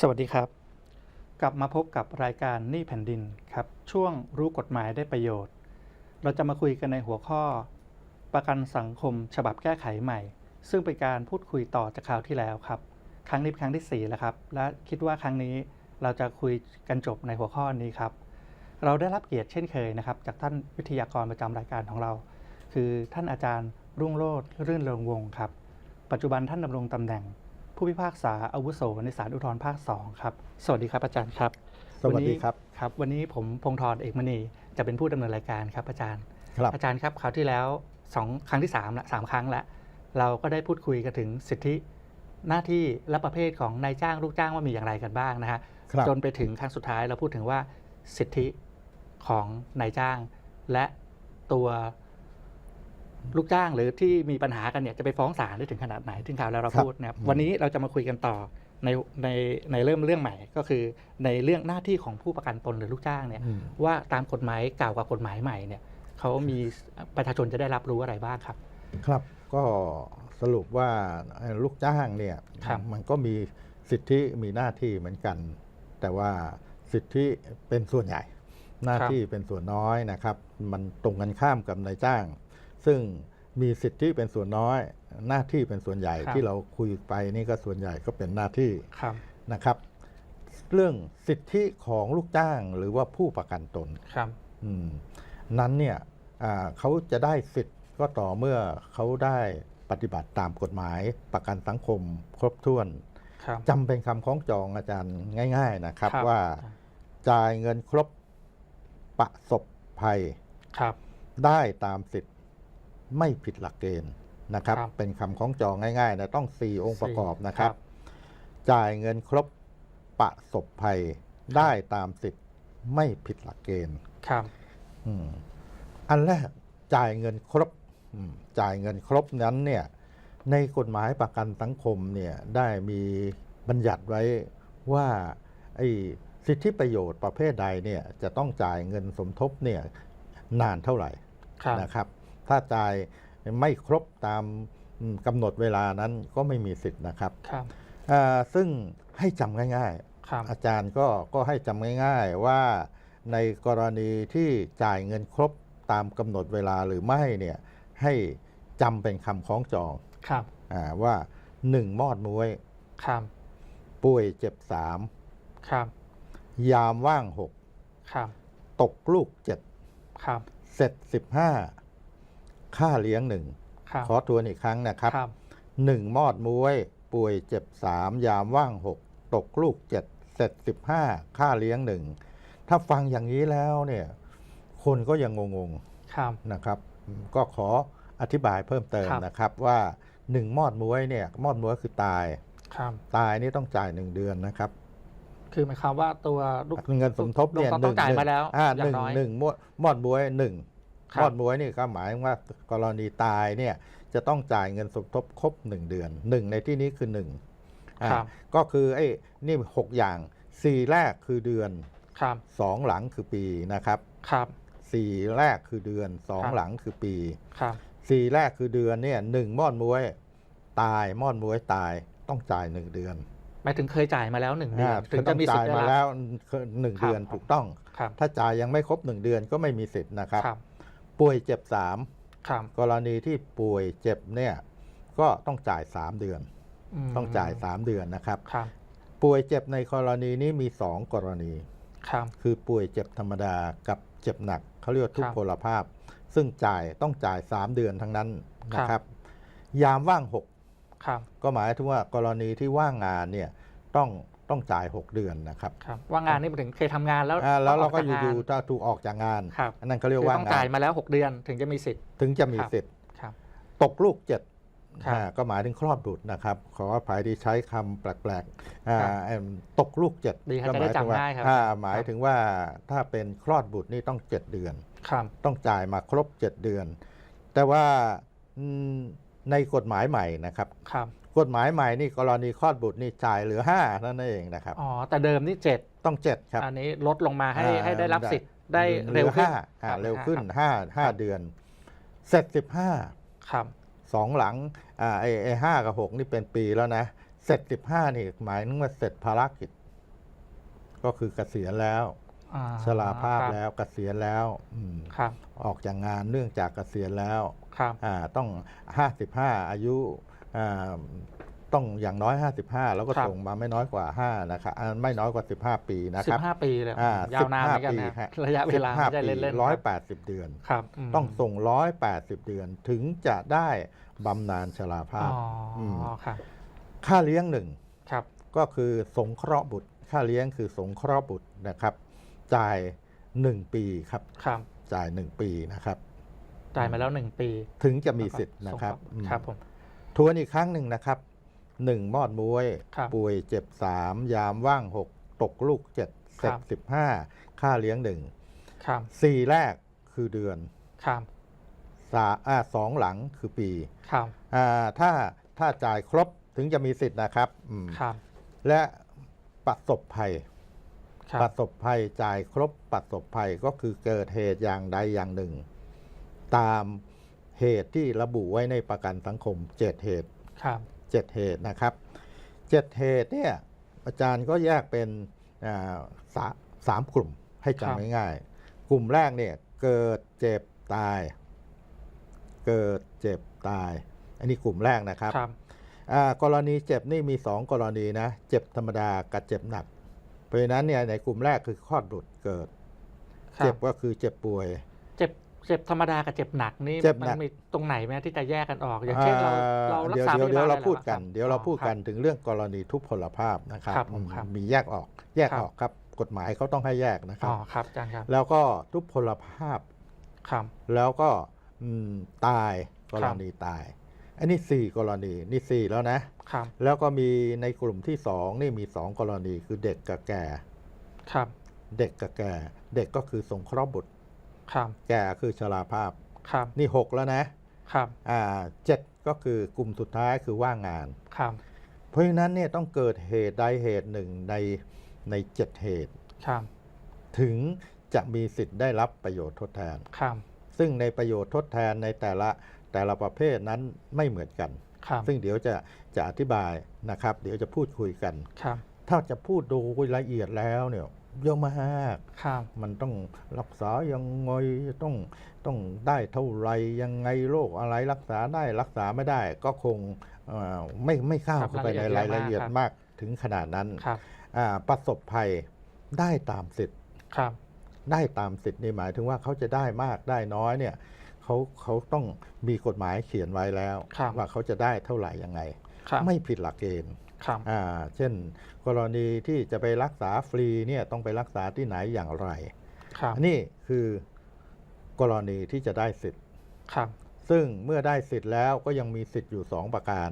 สวัสดีครับ กลับมาพบกับรายการนี้แผ่นดินครับ ช่วงรู้กฎหมายได้ประโยชน์ เราจะมาคุยกันในหัวข้อ ประกันสังคมฉบับแก้ไขใหม่ ซึ่งเป็นการพูดคุยต่อจากคราวที่แล้วครับ ครั้งนี้เป็นครั้งที่ 4 แล้วครับ และคิดว่าครั้งนี้เราจะคุยกันจบในหัวข้อนี้ครับ เราได้รับเกียรติเช่นเคยนะครับ จากท่านวิทยากรประจำรายการของเรา คือท่านอาจารย์รุ่งโรจน์รื่นเริงวงครับ ปัจจุบันท่านดำรงตำแหน่ง ผู้พิพากษาอาวุโสในศาลอุทธรภาค2ครับ สวัสดีครับอาจารย์ครับสวัสดีครับนนี้ครับ วันนี้ผมพงศ์ธรเอกมณีจะเป็นผู้ดำเนินรายการครับอาจารย์ครับอาจารย์ครับคราวที่แล้วสองครั้งที่3ละสามครั้งละเราก็ได้พูดคุยกันถึงสิทธิหน้าที่และประเภทของนายจ้างลูกจ้างว่ามีอย่างไรกันบ้างนะฮะครับจนไปถึงครั้งสุดท้ายเราพูดถึงว่าสิทธิของนายจ้าง และตัว ลูกจ้างหรือที่มีปัญหากันเนี่ยจะไปฟ้องศาลได้ถึงขนาดไหนถึงข่าวแล้วเราครับพูดนะครับอืมวันนี้เราจะมาคุยกันต่อในในในเริ่มเรื่องใหม่ก็คือในเรื่องหน้าที่ของผู้ประกันตนหรือลูกจ้างเนี่ยอืมว่าตามกฎหมายเก่ากับกฎหมายใหม่เนี่ยเขามีประชาชนจะได้รับรู้อะไรบ้างครับ ครับก็สรุปว่าเอ่อลูกจ้างเนี่ยครับมันก็มีสิทธิมีหน้าที่เหมือนกัน แต่ว่าสิทธิเป็นส่วนใหญ่ หน้าที่เป็นส่วนน้อยนะครับ มันตรงกันข้ามกับนายจ้าง ซึ่งมีสิทธิเป็นส่วนน้อย หน้าที่เป็นส่วนใหญ่ครับ ที่เราคุยไปนี่ก็ส่วนใหญ่ก็เป็นหน้าที่ครับนะครับ เรื่องสิทธิของลูกจ้างหรือว่าผู้ประกันตน ครับอืมนั้นเนี่ยอ่าเขาจะได้สิทธิ์ก็ต่อเมื่อเขาได้ปฏิบัติตามกฎหมายประกันสังคมครบถ้วนครับ จำเป็นคำคล้องจองอาจารย์ง่าย ๆนะครับ ครับ ว่าจ่ายเงินครบประสบภัยครับได้ตามสิทธิ์ ไม่ผิดหลักเกณฑ์นะครับ ครับ เป็นคำคล้องจองง่ายๆนะต้อง 4 องค์ประกอบนะครับครับ จ่ายเงินครบประสบภัยได้ตามสิทธิ์ไม่ผิดหลักเกณฑ์ครับ อืมอันแรกจ่ายเงินครบอืมจ่ายเงินครบนั้นเนี่ยในกฎหมายประกันสังคมเนี่ยได้มีบัญญัติไว้ว่าไอ้สิทธิประโยชน์ประเภทใดเนี่ยจะต้องจ่ายเงินสมทบเนี่ยนานเท่าไหร่ ครับ นะครับ ถ้าจ่ายไม่ครบตามอืมกำหนดเวลานั้นก็ไม่มีสิทธิ์นะครับครับอ่าซึ่งให้จำง่ายๆครับอาจารย์ก็ก็ให้จำง่าย ๆว่าในกรณีที่จ่ายเงินครบตามกำหนดเวลาหรือไม่เนี่ยให้จำเป็นคำคล้องจองครับอาว่า1มอดมวยครับป่วยเจ็บครับ3ยามว่างครับ6ตกลูกครับ7เสร็จ15 ค่าเลี้ยงหนึ่งครับขอทวนอีกครั้งนะครับครับ1มอดมวยป่วยเจ็บ3ยามว่าง6ตกลูก7เสร็จ15ค่าเลี้ยงหนึ่งถ้าฟังอย่างนี้แล้วเนี่ย คนก็ยังงงครับๆนะครับอืมก็ขออธิบายเพิ่มเติมครับนะครับว่า1มอดมวยเนี่ยมอดมวยคือตายครับตายนี่ต้องจ่าย1เดือนนะครับ คือหมายความว่าตัวลูกเงินสมทบเนี่ยลูกต้องจ่ายมาแล้วอ่าอหย่างนึ่งน้อยหนึ่งมอดมอดมวยหนึ่ง ครับมอดมวยนี่ก็หมายว่ากรณีตายเนี่ยจะต้องจ่ายเงินสมทบครบ 1 เดือน 1 ในที่นี้คือ1อ่าครับก็คือไอ้นี่หกอย่างสี่แรกคือเดือนครับสองหลังคือปีนะครับครับสี่แรกคือเดือนสองครับหลังคือปีครับสี่แรกคือเดือนเนี่ยหนึ่งมอดมวย ตายมอดมวยตายต้องจ่ายหนึ่งเดือนหมายถึงเคยจ่ายมาแล้วหนึ่งเดือนอ่าถึงต้จะองมีสิทจ่ายธิ์ได้มารับแล้วหนึ่งครับเดือนถูกต้องครับถ้าจ่ายยังไม่ครบหนึ่งเดือนก็ไม่มีสิทธิ์นะครับครับ ป่วยเจ็บสามครับกรณีที่ป่วยเจ็บเนี่ยก็ต้องจ่ายสามเดือน มต้องจ่ายสามเดือนนะครับ ครับป่วยเจ็บในกรณีนี้มีสองกรณี ครับ คือป่วยเจ็บธรรมดากับเจ็บหนักเขาเรียกว่าทุกครับพลภาพ ซึ่งจ่ายต้องจ่าย 3 เดือนทั้งนั้นนะคครัรับ บ ยามว่างครับ6ก็หมายถึงว่ากรณีที่ว่างงานเนี่ยต้อง ต้องจ่าย 6 เดือนนะครับครับว่างงานนี่หมายถึงเคยทำงานแล้วอ่าแล้วเราต้ก็งอจยู่งๆถ้าถูกออกจากงานครับอันนั้นเขาเรียกคือว่าต้องงาจ่ายนมาแล้ว 6 เดือนถึงจะมีสิทธิ์ถึงจะมีครับสิทธิ์ครับตกลูกเจ็ดครับอ่าก็หมายถึงคลอดบุตรนะครับ ขออภัยที่ใช้คำแปลกๆอ่าครับเอิ่มตกลูกเจ็ดดีครับก็หมายจะได้ถึงว่าจำง่ายครับอ่าหมายถึงว่าถ้าเป็นคลอดบุตรนี่ต้อง7เดือนครับต้องจ่ายมาครบ7เดือน แต่ว่าอืมในกฎหมายใหม่นะครับครับ กฎหมายใหม่นี่กรณีคลอดบุตรนี่จ่ายเหลือ5นั่นเองนะครับ อ๋อ แต่เดิมนี่เจ็ดต้อง 7 ครับ อันนี้ลดลงมาให้อ่าให้ได้รับได้สิทธิ์ได้หลือเร็วขึ้นห้าอ่าครับเร็วขึ้นครับ5 5 เดือน เสร็จ 15 ครับสองหลังอ่าไอ้ไอ้ห้ากับหกนี่เป็นปีแล้วนะ เสร็จ 15 นี่หมายถึงว่าเสร็จภารกิจ ก็คือเกษียณแล้วอ่ชราภาพครับแล้วเกษียณแล้วอืมครับออกจากงานเนื่องจากเกษียณแล้วครับอ่าต้อง 55 อายุอ่า ต้องอย่างน้อย 55 แล้วก็ครับส่งมาไม่น้อยกว่า 5 นะครับอ่าไม่น้อยกว่า 15 ปีนะสิครับบห้าปีเลยอ่ยาวนานเหมือนกัน15ปีนะฮะระยะเวลาไม่ใช่เล่นๆร้อยคแปดสิบเดือนรับมต้องส่ง180เดือนถึงจะได้บำนาญชราภาอ๋พออมครับค่าเลี้ยงหนึ่งครับก็คือสงเคราะห์บุตร ค่าเลี้ยงคือสงเคราะห์บุตรนะครับ จ่าย 1 ปีครับครับจ่าย 1 ปีนะครับ จ่ายมาแล้วหนึ่งปี ถึงจะมีสิทธิ์นะครับส่งอืมครับผม ทวนอีกครั้งหนึ่งนะครับหนึ่งมอดมวย ครับป่วยเจ็บสามยามว่างหกตกลูกเจ็ดเสร็จครับสิบห้าค่าเลี้ยงหนึ่งครับสี่แรกคือเดือนครับสาอ่าสองหลังคือปีครับอ่าถ้าถ้าจ่ายครบถึงจะมีสิทธิ์นะครับอืมครับและประสบภัยครัประบสบภัยจ่ายครบประสบภัยก็คือเกิดเหตุอย่างใดอย่างหนึ่ง ตาม เหตุที่ระบุไว้ในประกันสังคมเจ็ดเหตุครับเจ็ดเหตุนะครับเจ็ดเหตุเนี่ยอาจารย์ก็แยกเป็นอ่าสาสามกลุ่มให้ครับจำง่ายๆกลุ่มแรกเนี่ยเกิดเจ็บตาย เกิดเจ็บตาย อันนี้กลุ่มแรกนะครับครับอ่ากรณีเจ็บนี่มีสองกรณีนะ เจ็บธรรมดากับเจ็บหนัก เพราะฉะนั้นเนี่ยในกลุ่มแรกคือคลอดบุตรเกิดครับเจ็บก็คือเจ็บป่วย เจ็บเจ็บธรรมดากับเจ็บหนักนี่เจ็บหนัมักนมีตรงไหนไหมที่จะแยกกันออก อย่างเช่นเราอ่เรารักเดี๋ยวษาเดี๋ยวพเดี๋ยบวลเราอะพูดหอกันครับเดี๋ยวเราพูดกันอ๋อถึงเรื่องกรณีทุพพลภาพนะครับครับผมครับมีแยกออกแยกครับ ออกครับ กฎหมายเขาต้องให้แยกนะคอ๋รัอบครับอาจารย์ครับแล้วก็ทุพพลภาพครับ แล้วก็อืมตายกครัรบณีตาย อันนี้สี่กรณีนี่สี่แล้วนะ ครับแล้วก็มีในกลุ่มที่สองนี่มีสองกรณีคือเด็กกับแก่ ครับ เด็กกับแก่ เด็กก็คือสงเคราะห์บุตร ครับแก่คือชราภาพครับนี่หกแล้วนะครับอ่าเจ็ดก็คือกลุ่มสุดท้ายคือว่างงานครับเพราะฉะนั้นเนี่ยต้องเกิดเหตุใดเหตุหนึ่งในในเจ็ดเหตุครับถึงจะมีสิทธิ์ได้รับประโยชน์ทดแทนครับซึ่งในประโยชน์ทดแทนในแต่ละแต่ละประเภทนั้นไม่เหมือนกันครับซึ่งเดี๋ยวจะจะอธิบายนะครับ เดี๋ยวจะพูดคุยกันครับถ้าจะพูดดูละเอียดแล้วเนี่ย เยอะมากครับ มันต้องรักษายังไงต้องต้องได้เท่าไรยังไงโรคอะไรรักษาได้รักษาไม่ได้ก็คงเอ่อไม่ไม่เข้าครับเข้าไปในรารายยละละเอีเอียยดดมากมากถึงขนาดนั้นครับอ่าประสบภัยได้ตามสิทธิ์ครับได้ตามสิทธิ์นี่หมายถึงว่าเขาจะได้มากได้น้อยเนี่ยเขาเขาต้องมีกฎหมายเขียนไว้แล้วครับว่าเขาจะได้เท่าไหร่ยังไงครับไม่ผิดหลักเกณฑ์ ครับอ่าเช่น กรณีที่จะไปรักษาฟรีเนี่ยต้องไปรักษาที่ไหนอย่างไรครับอันนี้คือกรณีที่จะได้สิทธิ์ครับ ซึ่งเมื่อได้สิทธิ์แล้วก็ยังมีสิทธิ์อยู่ 2 ประการ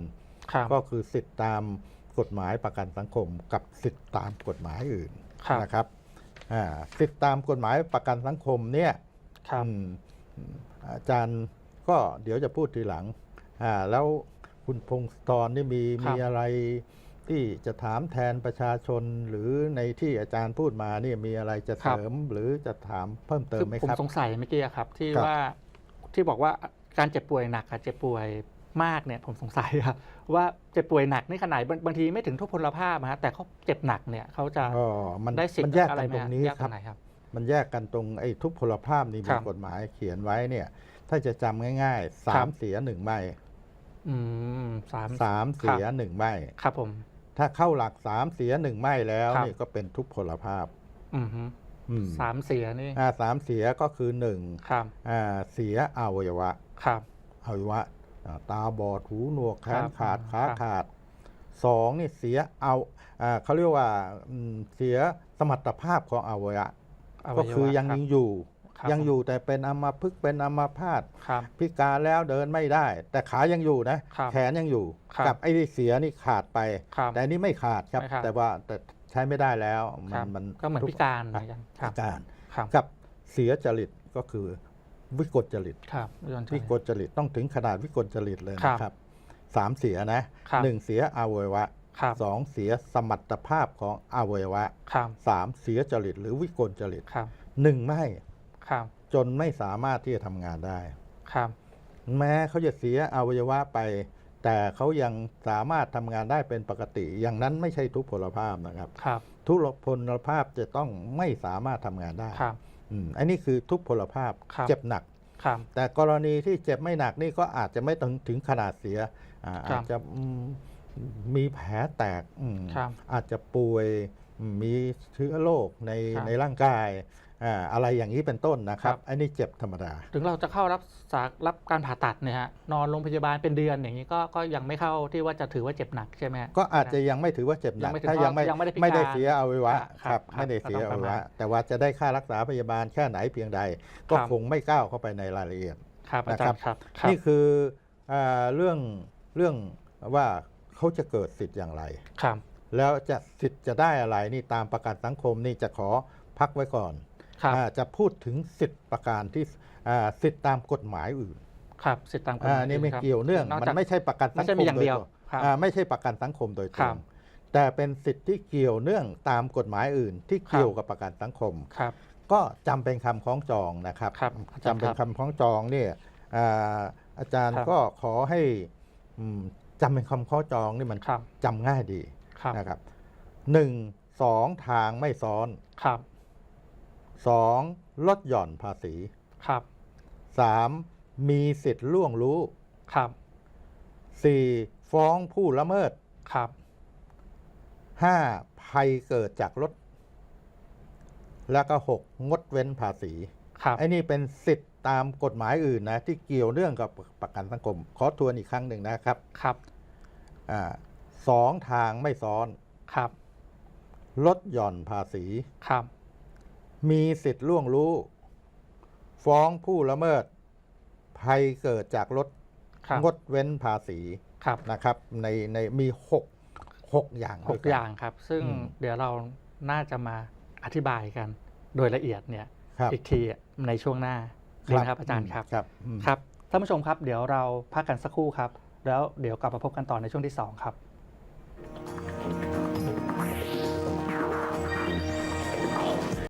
ครับก็คือสิทธิ์ตามกฎหมายประกันสังคม กับสิทธิ์ตามกฎหมายอื่นครับนะครับอ่าสิทธิ์ตามกฎหมายประกันสังคมเนี่ยครับอืมอาจารย์ก็เดี๋ยวจะพูดทีหลังอ่าแล้วคุณพงศธรนี่มีครับมีอะไร ที่จะถามแทนประชาชนหรือในที่อาจารย์พูดมาเนี่ยมีอะไรจะเสริมหรือจะถามเพิ่มเติคืมอไหมผมครับสงสัยเมื่อกี้อะครับ ที่ครับว่าที่บอกว่าการเจ็บป่วยหนักกับเจ็บป่วยมากเนี่ยผมสงสัยครับว่าเจ็บป่วยหนักนี่ขนาดบางบางทีไม่ถึงทุพพลภาพนะฮะแต่เขาเจ็บหนักเนี่ยเขาจะก็มันได้สิทมันธิ์แยกอะไรกันไหมตรงฮะนี้แยกคตรรับงไหนครับ มันแยกกันตรงไอ้ทุพพลภาพนี่คมีรับกฎหมายเขียนไว้เนี่ย ถ้าจะจำง่ายๆสาครัมบเสียหนึ่งไม่อืมสามสามเสียหนึ่งไม่ครับผม ถ้าเข้าหลักสามเสียหนึ่งไม่แล้วครับ นี่ก็เป็นทุพพลภาพอืมฮึอืมสามเสียนี่อ่าสามเสียก็คือหนึ่งครับอ่าเสียอวัยวะ ครับ อวัยวะอ่าตาบอดหูหนวกแขครันบขาดอ่าขาครับ ขาดสองนี่เสียเอาอ่าเขาเรียกว่าอืมเสียสมรรถภาพของอวัยวะ อวัก็ยวะคือยังรับยังอยู่ ครับยังอยู่แต่เป็นอัมพฤกษ์เป็นอัมพาตครับ พิการแล้วเดินไม่ได้ แต่ขายังอยู่นะ ครับแขนยังอยู่ ครับกับไอ้ที่เสียนี่ขาดไป ครับแต่อันนี้ไม่ขาดครับ ไม่ขาด แต่ว่าแต่ใช้ไม่ได้แล้วคมัรันบมันก็เหมือนทุพิการเหมือนกันคพิรับการ ครับกับเสียจริตก็คือวิกลจริต ครับย้อนไปวิกลจริตต้องถึงขนาดวิกลจริตเลยครับนะครับสามเสียนะครับ หนึ่งเสียอวัยวะครับสองเสียสมรรถภาพของอวัยวะครับสามเสียจริตหรือวิกลจริตครับ หนึ่งไม่ ครับจนไม่สามารถที่จะทำงานได้ครับ แม้เขาจะเสียอวัยวะไป แต่เขายังสามารถทำงานได้เป็นปกติ อย่างนั้นไม่ใช่ทุกพลภาพนะครับ ครับ ทุกพลภาพจะต้องไม่สามารถทำงานได้ครับอืมอันนี้คือทุกพลภาพครับ เจ็บหนัก ครับ แต่กรณีที่เจ็บไม่หนักนี่ก็อาจจะไม่ถึงถึงขนาดเสียอ่าครัอาบจจะอืมมีแผลแตกอืมครับอาจจะป่วยอืมมีเชื้อโรคในครับในร่างกาย อ่าอะไรอย่างนี้เป็นต้นนะครัครับบอันนี้เจ็บธรรมดา ถึงเราจะเข้ารับสารับการผ่าตัดเนี่ยฮะนอนโรงพยาบาลเป็นเดือนอย่างนี้ก็ก็ยังไม่เข้าที่ว่าจะถือว่าเจ็บหนักใช่ไหมฮะก็อาจจะยังไม่ถือว่าเจ็บหนัยักงไม่ถึงถ้ายังไม่ยังไม่ได้พิการไม่ได้เสียอวัยวะอ่าครับครับไม่ได้เสียก็อต้องวัประยวะมาณแต่ว่าจะได้ค่ารักษาพยาบาลแค่ไหนเพียงใด ก็ครับคงไม่ก้าวเข้าไปในรายละเอียดครับอานะจาครัรบย์ครับครับนี่คืออาเรื่องเรื่องว่าเขาจะเกิดสิทธิ์อย่างไรครับแล้วจะสิทธิ์จะได้อะไรนี่ตามประกันสังคมนี่จะขอพักไว้ก่อนครับอา จะพูดถึงสิทธิ์ประการที่อ่าสิทธิ์ตามกฎหมายอื่น ครับสิทธิตามกฎหอ่ามายนี่ไม่ครับเกี่ยวเนื่องนอกมันจากไม่ใช่ประกันสัไม่งใช่คมีมอย่างโดยเดียวตรงครับอ่าไม่ใช่ประกันสังคมโดยตครรับงแต่เป็นสิทธิ์ที่เกี่ยวเนื่องตามกฎหมายอื่น ที่เกี่ยวกับประกันสังคมครับก็จำเป็นคำคล้องจองนะครับครับอาจารย์จำเป็นครับคำคล้องจองเนี่ยอ่าอาจารย์ครับก็ขอให้อืมจำเป็นคำคล้องจองนี่มันครับจำง่ายดีครับนะครับหนึ่งสองทางไม่ซ้อนครับ สองลดหย่อนภาษี ครับสามมีสิทธิ์ล่วงรู้ ครับสี่ฟ้องผู้ละเมิด ครับห้าภัยเกิดจากรถ แล้วก็หกงดเว้นภาษีครับไอ้นี่เป็นสิทธิ์ตามกฎหมายอื่นนะ ที่เกี่ยวเรื่องกับประกันสังคม ขอทวนอีกครั้งหนึ่งนะครับ ครับอาสองทางไม่ซ้อน ครับ ลดหย่อนภาษี ครับ มีสิทธิ์ล่วงรู้ ฟ้องผู้ละเมิด ภัยเกิดจากรถครับ งดเว้นภาษีครับนะครับ ในในมีหกหกอย่างหด้วกนอย่างครับ ซึ่งอืม เดี๋ยวเราน่าจะมาอธิบายกัน โดยละเอียดเนี่ยครับอีกทีในช่วงหน้าดีนะครับอาจารย์ครับครับอืม ครับท่านผู้ชมครับ เดี๋ยวเราพักกันสักครู่ครับ แล้วเดี๋ยวกลับมาพบกันต่อในช่วงที่สองครับ